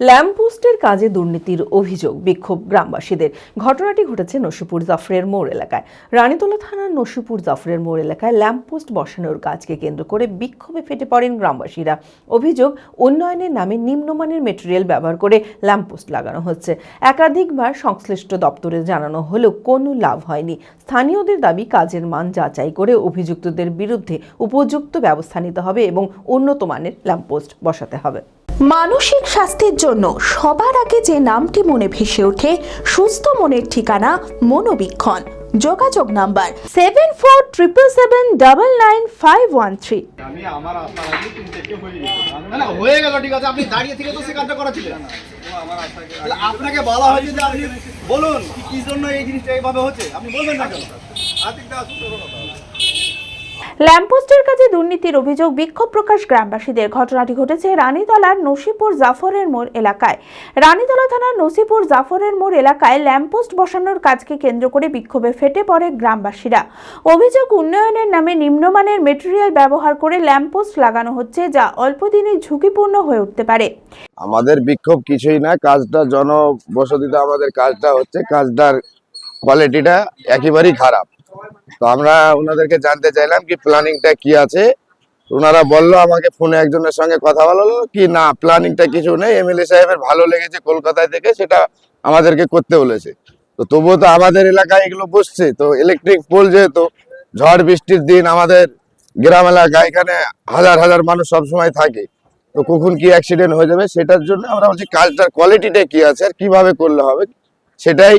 ল্যাম্পপোস্টের কাজে দুর্নীতির অভিযোগ বিক্ষোভ গ্রামবাসীদের। ঘটনাটি ঘটেছে নসিপুর জাফরের মোড় এলাকায়। রানীতলা থানার নসিপুর জাফরের মোড় এলাকায় ল্যাম্পপোস্ট বসানোর কাজকে কেন্দ্র করে বিক্ষোভে ফেটে পড়েন গ্রামবাসীরা। অভিযোগ, উন্নয়নের নামে নিম্নমানের মেটেরিয়াল ব্যবহার করে ল্যাম্পপোস্ট লাগানো হচ্ছে। একাধিকবার সংশ্লিষ্ট দপ্তরে জানানো হলেও কোনো লাভ হয়নি। স্থানীয়দের দাবি, কাজের মান যাচাই করে অভিযুক্তদের বিরুদ্ধে উপযুক্ত ব্যবস্থা নিতে হবে এবং উন্নত মানের ল্যাম্পপোস্ট বসাতে হবে। মানসিক স্বাস্থ্যের জন্য সবার আগে যে নামটি মনে ভেসে ওঠে সুস্থ মনের ঠিকানা মনোবীক্ষণ। যোগাযোগ number seven four triple seven double nine five one three আমি আমার আপনার আগে তিন থেকে হয়ে গেছে না না হয়ে গেল ঠিক আছে। আপনি দাঁড়িয়ে থেকে তো সে কাজটা করা ছিলেন তাহলে আপনাকে বলা হয়েছে যে আপনি বলুন কি জন্য এই জিনিসটা এইভাবে হচ্ছে? আপনি বলবেন না কেন? ল্যাম্পপোস্টের কাছে দুর্নীতির অভিযোগ বিক্ষোভ প্রকাশ গ্রামবাসীদের। ঘটনাটি ঘটেছে রানীতলার নসিপুর জাফরের মোড় এলাকায়। রানীতলা থানার নসিপুর জাফরের মোড় এলাকায় ল্যাম্পপোস্ট বসানোর কাজকে কেন্দ্র করে বিক্ষোভে ফেটে পড়ে গ্রামবাসীরা। অভিযোগ উন্নয়নের নামে নিম্নমানের মেটেরিয়াল ব্যবহার করে ল্যাম্পপোস্ট লাগানো হচ্ছে, যা অল্পদিনে ঝুঁকিপূর্ণ হয়ে উঠতে পারে। আমাদের বিক্ষোভ কিছুই না, কাজটা জনবসতিতে আমাদের কাজটা হচ্ছে, কাজটার কোয়ালিটিটা একেবারেই খারাপ। তো আমরা ওনাদেরকে জানতে চাইলাম কি প্ল্যানিংটা কি আছে। ওনারা বলল আমাকে ফোনে একজনের সঙ্গে কথা বলল কি না প্ল্যানিংটা কিছু নেই। এমএলএ সাহেবের ভালো লেগেছে কলকাতায় থেকে সেটা আমাদেরকে করতে বলেছে। তো তবুও তো আমাদের এলাকায় এগুলো বসছে। তো ইলেকট্রিক পোল যেহেতু, ঝড় বৃষ্টির দিন আমাদের গ্রাম এলাকায় এখানে হাজার হাজার মানুষ সবসময় থাকে। তো কখন কি অ্যাক্সিডেন্ট হয়ে যাবে সেটার জন্য আমরা বলছি, কাজটার কোয়ালিটিটা কি আছে আর কীভাবে করলে হবে? সেটাই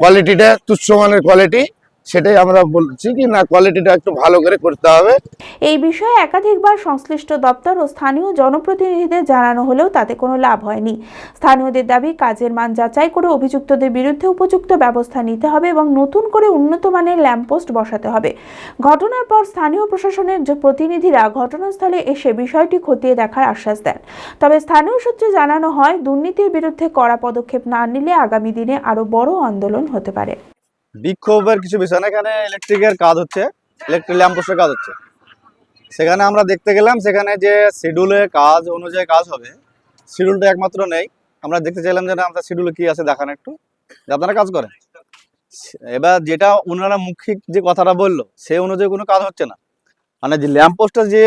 কোয়ালিটিটা তুচ্ছমানের কোয়ালিটি সেটাই আমরা বলছি কি না কোয়ালিটিটা একটু ভালো করে করতে হবে। এই বিষয়ে একাধিকবার সংশ্লিষ্ট দপ্তর ও স্থানীয় জনপ্রতিনিধিদের জানানো হলেও তাতে কোনো লাভ হয়নি। স্থানীয়দের দাবি, কাজের মান যাচাই করে অভিযুক্তদের বিরুদ্ধে উপযুক্ত ব্যবস্থা নিতে হবে এবং নতুন করে উন্নত মানের ল্যাম্পপোস্ট বসাতে হবে। ঘটনার পর স্থানীয় প্রশাসনের প্রতিনিধিরা ঘটনাস্থলে এসে বিষয়টি খতিয়ে দেখার আশ্বাস দেন। তবে স্থানীয় সূত্রে জানানো হয়, দুর্নীতির বিরুদ্ধে কড়া পদক্ষেপ না নিলে আগামী দিনে আরও বড় আন্দোলন হতে পারে। বিক্ষোভের কিছু বিষয় না, এখানে ইলেকট্রিকের কাজ হচ্ছে ইলেকট্রিক ল্যাম্পোস্টের কাজ হচ্ছে। সেখানে আমরা দেখতে গেলাম, সেখানে যে শিডিউলের কাজ অনুযায়ী কাজ হবে শিডিউলটা একমাত্র নেই। আমরা দেখতে চাইলাম যে আপনার শিডিউলে কি আছে দেখান একটু আপনারা কাজ করেন। এবার যেটা ওনারা মৌখিক যে কথাটা বলল সেই অনুযায়ী কোনো কাজ হচ্ছে না। মানে যে ল্যাম্পোস্টটা যে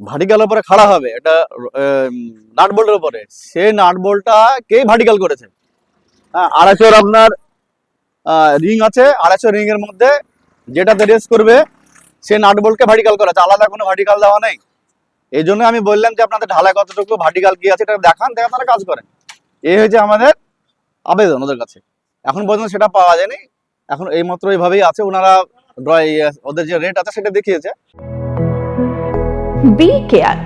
ভার্টিকালের উপরে খাড়া হবে, এটা নাট বোল্টের উপরে সেই নাট বোল্টটা কে ভার্টিকাল করেছে? হ্যাঁ আড়াইশোর আপনার রিং আছে, আড়াইশো রিং এর মধ্যে যেটাতে রেস করবে, সে নাট বোল্টকে ভার্টিকাল করা আছে। আলাদা কোনো ভার্টিকাল দেওয়া নেই। এই জন্য আমি বললাম যে আপনাদের ঢালাই কতটুকু ভার্টিকাল কি আছে, এটা দেখান, দেখে আপনারা কাজ করেন। এই হয়েছে আমাদের আবেদন ওদের কাছে। এখন পর্যন্ত সেটা পাওয়া যায়নি। এখন এই মাত্র এইভাবেই আছে, ওনারা ড্রয় ওদের যে রেট আছে, সেটা দেখিয়েছে। B care